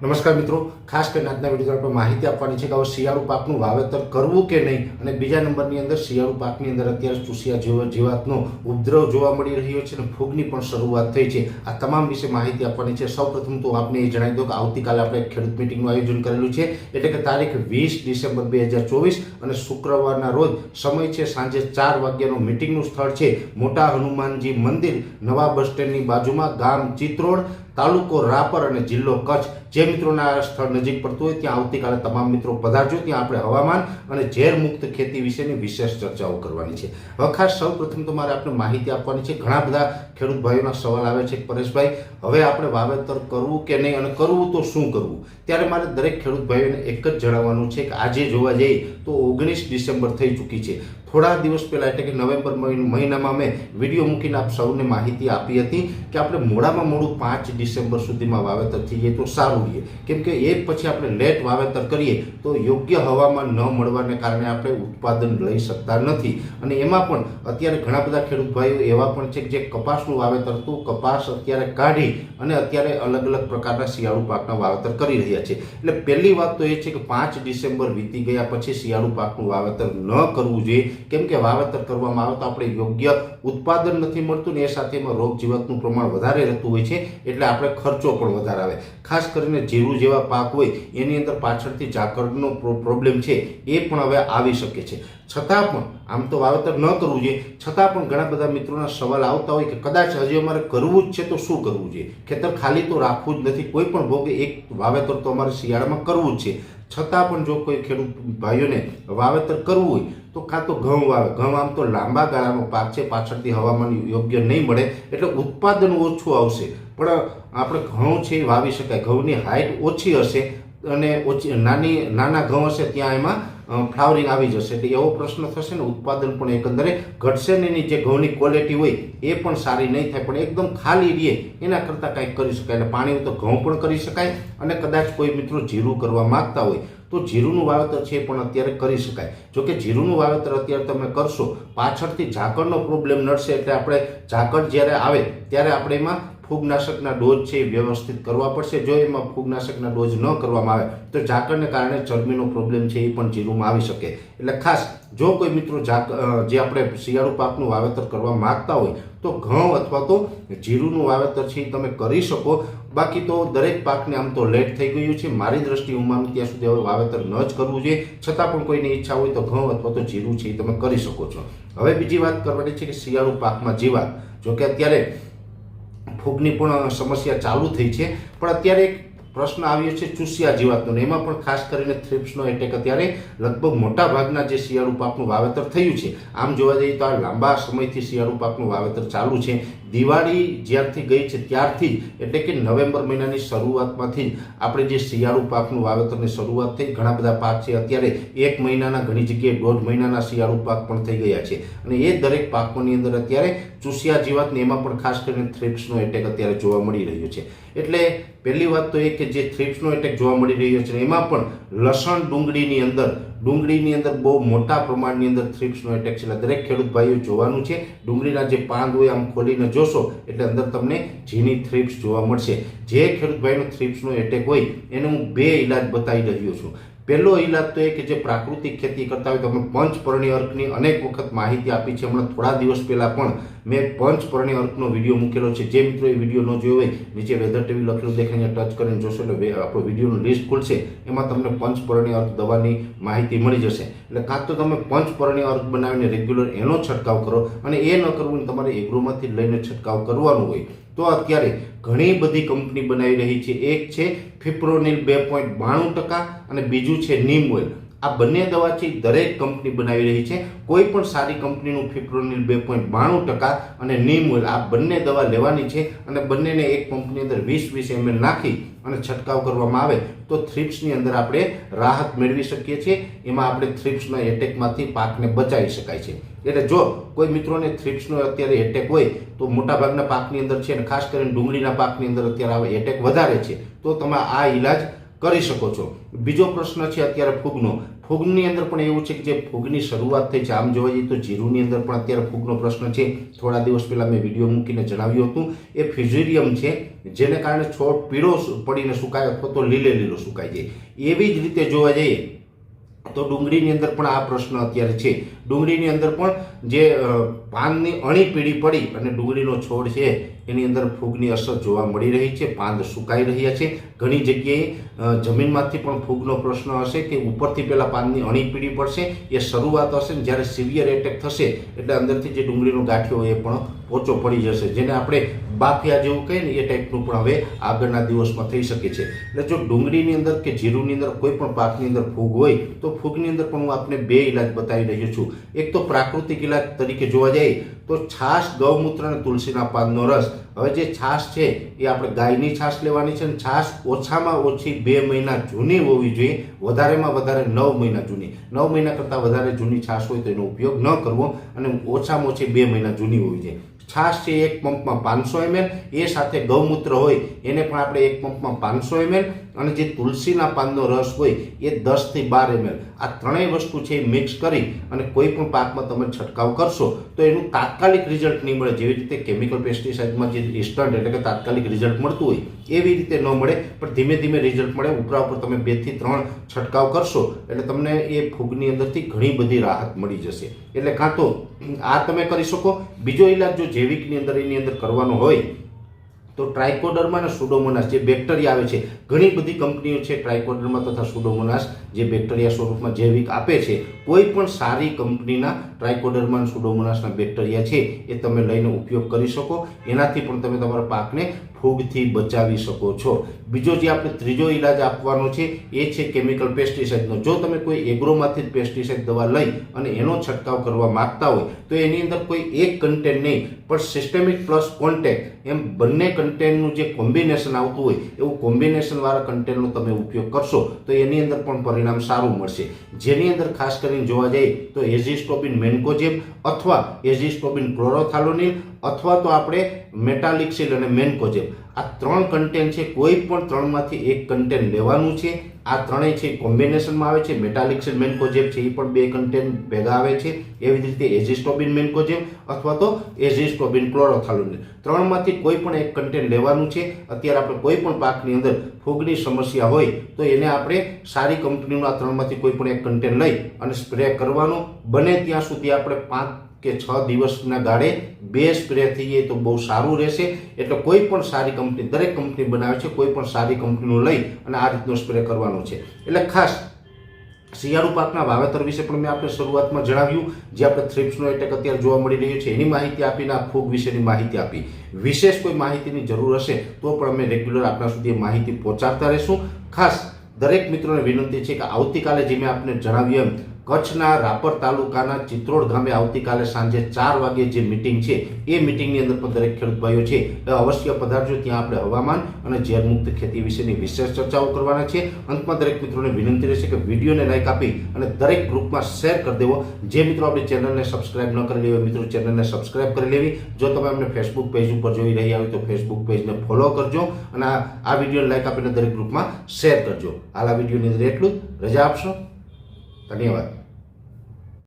નમસ્કાર મિત્રો. ખાસ કરીને આજના વીડિયો આપણે માહિતી આપવાની છે કે હવે શિયાળુ પાકનું વાવેતર કરવું કે નહીં? અને બીજા નંબરની અંદર શિયાળુ પાકની અંદર અત્યારે ચૂસિયા જેવો જીવાતનો ઉપદ્રવ જોવા મળી રહ્યો છે અને ફૂગની પણ શરૂઆત થઈ છે. આ તમામ વિશે માહિતી આપવાની છે. સૌપ્રથમ તો આપને એ જણાવી દો કે આવતીકાલે આપણે ખેડૂત મિટિંગનું આયોજન કરેલું છે. એટલે કે તારીખ વીસ ડિસેમ્બર બે હજાર ચોવીસ અને શુક્રવારના રોજ સમય છે સાંજે ચાર વાગ્યાનું મિટિંગનું સ્થળ છે. મોટા હનુમાનજી મંદિર નવા બસ સ્ટેન્ડની બાજુમાં ગામ ચિત્રોડ, તાલુકો રાપર અને જિલ્લો કચ્છ. જે મિત્રોના સ્થળ નજીક પડતું હોય, ત્યાં આવતીકાલે તમામ મિત્રો પધારજો. ત્યાં આપણે હવામાન અને ઝેર મુક્ત ખેતી વિશેની વિશેષ ચર્ચાઓ કરવાની છે. હવે ખાસ સૌ પ્રથમ તો મારે આપણે માહિતી આપવાની છે. ઘણા બધા ખેડૂત ભાઈઓના સવાલ આવે છે. પરેશભાઈ, હવે આપણે વાવેતર કરવું કે નહીં અને કરવું તો શું કરવું? ત્યારે મારે દરેક ખેડૂત ભાઈઓને એક જ જણાવવાનું છે કે આજે જોવા જઈએ તો ઓગણીસ ડિસેમ્બર થઈ ચૂકી છે. થોડા દિવસ પહેલાં એટલે કે નવેમ્બર મહિન- મહિનામાં મેં વીડિયો મૂકીને આપ સૌને માહિતી આપી હતી કે આપણે મોડામાં મોડું પાંચ ડિસેમ્બર સુધીમાં વાવેતર થઈ જાય તો સારું રહીએ કેમ કે એ પછી આપણે લેટ વાવેતર કરીએ તો યોગ્ય હવામાન ન મળવાને કારણે આપણે ઉત્પાદન લઈ શકતા નથી. અને એમાં પણ અત્યારે ઘણા બધા ખેડૂત ભાઈઓ એવા પણ છે કે જે કપાસનું વાવેતર હતું કપાસ અત્યારે કાઢી અને અત્યારે અલગ અલગ પ્રકારના શિયાળુ પાકના વાવેતર કરી રહ્યા છે. એટલે પહેલી વાત તો એ છે કે પાંચ ડિસેમ્બર વીતી ગયા પછી શિયાળુ પાકનું વાવેતર ન કરવું જોઈએ. કેમ કે વાવેતર કરવામાં આવે તો આપણે યોગ્ય ઉત્પાદન નથી મળતું ને એ સાથે એમાં રોગ જીવાતનું પ્રમાણ વધારે રહેતું હોય છે. એટલે આપણે ખર્ચો પણ વધારે આવે. ખાસ કરીને જીરું જેવા પાક હોય, એની અંદર પાછળથી ઝાકળનો પ્રો- પ્રોબ્લેમ છે, એ પણ હવે આવી શકે છે. છતાં પણ, આમ તો વાવેતર ન કરવું જોઈએ, છતાં પણ ઘણા બધા મિત્રોના સવાલ આવતા હોય કે કદાચ હજી અમારે કરવું જ છે તો શું કરવું જોઈએ? ખેતર ખાલી તો રાખવું જ નથી, કોઈ પણ ભોગે એક વાવેતર તો અમારે શિયાળામાં કરવું જ છે. છતાં પણ જો કોઈ ખેડૂત ભાઈઓને વાવેતર કરવું હોય તો કાં તો ઘઉં વાવે. ઘઉં આમ તો લાંબા ગાળાનો પાક છે, પાછળથી હવામાન યોગ્ય નહીં મળે, એટલે ઉત્પાદન ઓછું આવશે. પણ આપણે ઘઉં છે એ વાવી શકાય. ઘઉંની હાઇટ ઓછી હશે અને ઓછી, નાની, નાના ઘઉં હશે ત્યાં એમાં ફ્લાવરિંગ આવી જશે. એટલે એવો પ્રશ્ન થશે ને, ઉત્પાદન પણ એકંદરે ઘટશે ને એની જે ઘઉંની ક્વોલિટી હોય એ પણ સારી નહીં થાય. પણ એકદમ ખાલી રહે એના કરતાં કાંઈક કરી શકાય. એટલે પાણી તો ઘઉં પણ કરી શકાય અને કદાચ કોઈ મિત્રો જીરું કરવા માંગતા હોય તો જીરુંનું વાવેતર છે પણ અત્યારે કરી શકાય. જો કે જીરુંનું વાવેતર અત્યારે તમે કરશો, પાછળથી ઝાકળનો પ્રોબ્લેમ નડશે એટલે આપણે ઝાકળ જ્યારે આવે ત્યારે આપણે એમાં ફૂગનાશકના ડોઝ છે એ વ્યવસ્થિત કરવા પડશે. જો એમાં ફૂગનાશકના ડોઝ ન કરવામાં આવે, તો ઝાકળને કારણે ચરબીનો પ્રોબ્લેમ છે એ પણ જીરુંમાં આવી શકે. એટલે ખાસ, જો કોઈ મિત્રો જે આપણે શિયાળુ પાકનું વાવેતર કરવા માંગતા હોય, તો ઘઉં અથવા તો જીરુંનું વાવેતર છે તમે કરી શકો. બાકી તો દરેક પાકને આમ તો લેટ થઈ ગયું છે. મારી દ્રષ્ટિએ હું ત્યાં સુધી હવે વાવેતર ન જ કરવું જોઈએ. છતાં પણ કોઈની ઈચ્છા હોય તો ઘઉં અથવા તો જીરું છે એ તમે કરી શકો છો. હવે બીજી વાત કરવાની છે કે શિયાળુ પાકમાં જીવાત જો કે અત્યારે ફૂગની પણ સમસ્યા ચાલુ થઈ છે. પણ અત્યારે એક પ્રશ્ન આવ્યો છે ચૂસિયા જીવાતનો એમાં પણ ખાસ કરીને થ્રિપ્સનો એટેક અત્યારે લગભગ મોટા ભાગના જે શિયાળુ પાકનું વાવેતર થયું છે. આમ જોવા જઈએ તો આ લાંબા સમયથી શિયાળુ પાકનું વાવેતર ચાલુ છે. દિવાળી જ્યારથી ગઈ છે ત્યારથી એટલે કે નવેમ્બર મહિનાની શરૂઆતમાંથી જ આપણે જે શિયાળુ પાકનું વાવેતરની શરૂઆત થઈ, ઘણા બધા પાક છે. અત્યારે એક મહિનાના ઘણી જગ્યાએ દોઢ મહિનાના શિયાળુ પાક પણ થઈ ગયા છે. અને એ દરેક પાકોની અંદર અત્યારે ચૂસિયા જીવાતને એમાં પણ ખાસ કરીને થ્રિપ્સનો એટેક અત્યારે જોવા મળી રહ્યો છે. એટલે પહેલી વાત તો એ કે જે થ્રિપ્સનો એટેક જોવા મળી રહ્યો છે એમાં પણ લસણ ડુંગળીની અંદર ડુંગળીની અંદર બહુ મોટા પ્રમાણની અંદર થ્રિપ્સનો એટેક છે. એટલે દરેક ખેડૂત ભાઈઓ જોવાનું છે, ડુંગળીના જે પાંદ હોય આમ ખોલીને જોશો, એટલે અંદર તમને ઝીણી થ્રિપ્સ જોવા મળશે. જે ખેડૂત ભાઈનો થ્રિપ્સનો એટેક હોય, એને હું બે ઇલાજ બતાવી રહ્યો છું. પહેલો ઇલાજ તો એ કે જે પ્રાકૃતિક ખેતી કરતા હોય તો અમે પંચપર્ણી અર્કની અનેક વખત માહિતી આપી છે. હમણાં થોડા દિવસ પહેલાં પણ મેં પંચપર્ણી અર્કનો વીડિયો મૂકેલો છે. જે મિત્રો એ વીડિયો ન જોયો હોય, નીચે વેધર ટીવી લખેલું દેખાઈને ટચ કરીને જોશો એટલે આપણો વિડીયોનું લિસ્ટ ખુલશે. એમાં તમને પંચપર્ણી અર્ક દવાની માહિતી મળી જશે. એટલે કાં તો તમે પંચપર્ણી અર્ક બનાવીને રેગ્યુલર એનો છંટકાવ કરો અને એ ન કરવું તમારે એગ્રોમાંથી લઈને છંટકાવ કરવાનું હોય. તો અત્યારે ઘણી બધી કંપની બનાવી રહી છે. એક છે ફિપ્રોનિલ બે પોઈન્ટ બાણું ટકા અને બીજું છે નીમ ઓઇલ. આ બંને દવા છે દરેક કંપની બનાવી રહી છે. કોઈ પણ સારી કંપનીનું ફિપ્રોનિલ બે પોઈન્ટ બાણું ટકા અને નીમ ઓઇલ, આ બંને દવા લેવાની છે અને બંનેને એક પંપની અંદર વીસ વીસ એમએલ નાખી અને છંટકાવ કરવામાં આવે તો થ્રિપ્સની અંદર આપણે રાહત મેળવી શકીએ છીએ. એમાં આપણે થ્રિપ્સના એટેકમાંથી પાકને બચાવી શકાય છે. એટલે જો કોઈ મિત્રોને થ્રિપ્સનો અત્યારે એટેક હોય તો મોટાભાગના પાકની અંદર છે અને ખાસ કરીને ડુંગળીના પાકની અંદર અત્યારે આવે એટેક વધારે છે. તો તમે આ ઈલાજ કરી શકો છો. બીજો પ્રશ્ન છે અત્યારે ફૂગનો. ફૂગની અંદર પણ એવું છે કે જે ફૂગની શરૂઆત થઈ છે, આમ જોવા જઈએ તો જીરુની અંદર પણ અત્યારે ફૂગનો પ્રશ્ન છે. થોડા દિવસ પહેલાં મેં વીડિયો મૂકીને જણાવ્યું હતું. એ ફિઝેરિયમ છે, જેને કારણે છોડ પીળો પડીને સુકાય અથવા તો લીલે લીલો સુકાઈ જાય. એવી જ રીતે જોવા જઈએ તો ડુંગળીની અંદર પણ આ પ્રશ્ન અત્યારે છે. ડુંગળીની અંદર પણ જે પાનની અણી પીળી પડી અને ડુંગળીનો છોડ છે, એની અંદર ફૂગની અસર જોવા મળી રહી છે પાન સુકાઈ રહ્યા છે. ઘણી જગ્યાએ જમીનમાંથી પણ ફૂગનો પ્રશ્ન હશે કે ઉપરથી પહેલાં પાનની અણી પીળી પડશે, એ શરૂઆત હશે ને જ્યારે સિવિયર એટેક થશે, એટલે અંદરથી જે ડુંગળીનો ગાંઠિયો એ પણ પોચો પડી જશે. જેને આપણે બાફિયા જેવું કહીએ ને, એ ટાઈપનું પણ હવે આગળના દિવસમાં થઈ શકે છે. એટલે જો ડુંગળીની અંદર કે જીરુની અંદર કોઈ પણ પાકની અંદર ફૂગ હોય, તો ફૂગની અંદર પણ હું આપને બે ઇલાજ બતાવી રહ્યો છું. એક તો પ્રાકૃતિક ઇલાજ તરીકે જોવા જઈએ તો છાશ, ગૌમૂત્ર અને તુલસીના પાનનો રસ. હવે જે છાશ છે એ આપણે ગાયની છાશ લેવાની છે અને છાશ ઓછામાં ઓછી બે મહિના જૂની હોવી જોઈએ. વધારેમાં વધારે નવ મહિના જૂની. નવ મહિના કરતાં વધારે જૂની છાશ હોય તો એનો ઉપયોગ ન કરવો અને ઓછામાં ઓછી બે મહિના જૂની હોવી જોઈએ. છાશ છે એક પંપમાં પાંચસો એમએલ. એ સાથે ગૌમૂત્ર હોય એને પણ આપણે એક પંપમાં પાંચસો એમએલ. અને જે તુલસીના પાનનો રસ હોય એ દસથી બાર એમએલ. આ ત્રણેય વસ્તુ છે એ મિક્સ કરી અને કોઈ પણ પાકમાં તમે છંટકાવ કરશો તો એનું તાત્કાલિક રિઝલ્ટ નહીં મળે. જેવી રીતે કેમિકલ પેસ્ટિસાઇડમાં જે ઇન્સ્ટન્ટ એટલે કે તાત્કાલિક રિઝલ્ટ મળતું હોય, એવી રીતે ન મળે, પણ ધીમે ધીમે રિઝલ્ટ મળે. ઉપરા ઉપર તમે બેથી ત્રણ છંટકાવ કરશો એટલે તમને એ ફૂગની અંદરથી ઘણી બધી રાહત મળી જશે. એટલે કાં તો આ તમે કરી શકો. બીજો ઇલાજ જો જૈવિકની અંદર એની અંદર કરવાનો હોય તો ટ્રાયકોડરમાં અને સુડોમોનાસ જે બેક્ટેરિયા આવે છે, ઘણી બધી કંપનીઓ છે ટ્રાયકોડરમાં તથા સુડોમોનાસ જે બેક્ટેરિયા સ્વરૂપમાં જૈવિક આપે છે. કોઈ પણ સારી કંપનીના ટ્રાયકોડરમાં સુડોમોનાસના બેક્ટેરિયા છે એ તમે લઈને ઉપયોગ કરી શકો. એનાથી પણ તમે તમારા પાકને ફૂગથી બચાવી શકો છો. બીજો જે આપણે ત્રીજો ઇલાજ આપવાનો છે, એ છે કેમિકલ પેસ્ટિસાઇડનો. જો તમે કોઈ એગ્રોમાંથી જ પેસ્ટિસાઇડ દવા લઈ અને એનો છંટકાવ કરવા માંગતા હોય, તો એની અંદર કોઈ એક કન્ટેન્ટ નહીં, પણ સિસ્ટેમિક પ્લસ કોન્ટેક્ટ એમ બંને કન્ટેન્ટનું જે કોમ્બિનેશન આવતું હોય, એવું કોમ્બિનેશન વાળા કન્ટેન્ટનો તમે ઉપયોગ કરશો, તો એની અંદર પણ પરિણામ સારું મળશે. જેની અંદર ખાસ કરીને જોવા જઈએ, તો એઝિસ્ટોબિન મેન્કોજેબ અથવા એઝિસ્ટોબિન ક્લોરોથાલોનિલ અથવા તો આપણે મેટાલિક્સિલ અને મેન્કોજેબ આ ત્રણ કન્ટેન્ટ છે, કોઈ પણ ત્રણમાંથી એક કન્ટેન્ટ લેવાનું છે. આ ત્રણેય છે કોમ્બિનેશનમાં આવે છે. મેટાલિક્સિલ મેન્કોજેબ છે એ પણ બે કન્ટેન્ટ ભેગા આવે છે. એવી જ રીતે એઝિસ્ટોબિન મેન્કોજેબ અથવા તો એઝિસ્ટોબિન ક્લોરોથાલોન ત્રણમાંથી કોઈ પણ એક કન્ટેન્ટ લેવાનું છે. અત્યારે આપણે કોઈ પણ પાકની અંદર ફૂગની સમસ્યા હોય, તો એને આપણે સારી કંપનીનું આ ત્રણમાંથી કોઈ પણ એક કન્ટેન્ટ લઈ અને સ્પ્રે કરવાનો. બને ત્યાં સુધી આપણે પાંચ કે છ દિવસના ગાળે બે સ્પ્રે થઈએ તો બહુ સારું રહેશે. એટલે કોઈ પણ સારી કંપની દરેક કંપની બનાવે છે, કોઈ પણ સારી કંપનીનું લઈ અને આ રીતનો સ્પ્રે કરવાનો છે. એટલે ખાસ શિયાળુ પાકના વાવેતર વિશે પણ મેં આપણે શરૂઆતમાં જણાવ્યું. જે આપણે થ્રિપ્સનો એટેક અત્યારે જોવા મળી રહ્યો છે, એની માહિતી આપીને આ ફૂગ વિશેની માહિતી આપી. વિશેષ કોઈ માહિતીની જરૂર હશે તો પણ અમે રેગ્યુલર આપણા સુધી માહિતી પહોંચાડતા રહીશું. ખાસ દરેક મિત્રોને વિનંતી છે કે આવતીકાલે જે મેં આપને જણાવ્યું એમ કચ્છના રાપર તાલુકાના ચિત્રોડ ગામે આવતીકાલે સાંજે ચાર વાગે જે મિટિંગ છે, એ મિટિંગની અંદર પણ દરેક ખેડૂત ભાઈઓ છે એ અવશ્ય પધારજો, ત્યાં આપણે હવામાન અને ઝેરમુક્ત ખેતી વિશેની વિશેષ ચર્ચાઓ કરવાના છે. અંતમાં દરેક મિત્રોને વિનંતી રહેશે કે વિડીયોને લાઇક આપી અને દરેક ગ્રુપમાં શેર કરી દેવો. જે મિત્રો આપણી ચેનલને સબસ્ક્રાઇબ ન કરી લેવી મિત્રો ચેનલને સબસ્ક્રાઇબ કરી લેવી. જો તમે અમને ફેસબુક પેજ ઉપર જોઈ રહ્યા હોય, તો ફેસબુક પેજને ફોલો કરજો અને આ આ વિડીયોને લાઇક આપીને દરેક ગ્રુપમાં શેર કરજો. હાલ આ વિડીયોની અંદર એટલું જ. રજા આપશો? ધન્યવાદ.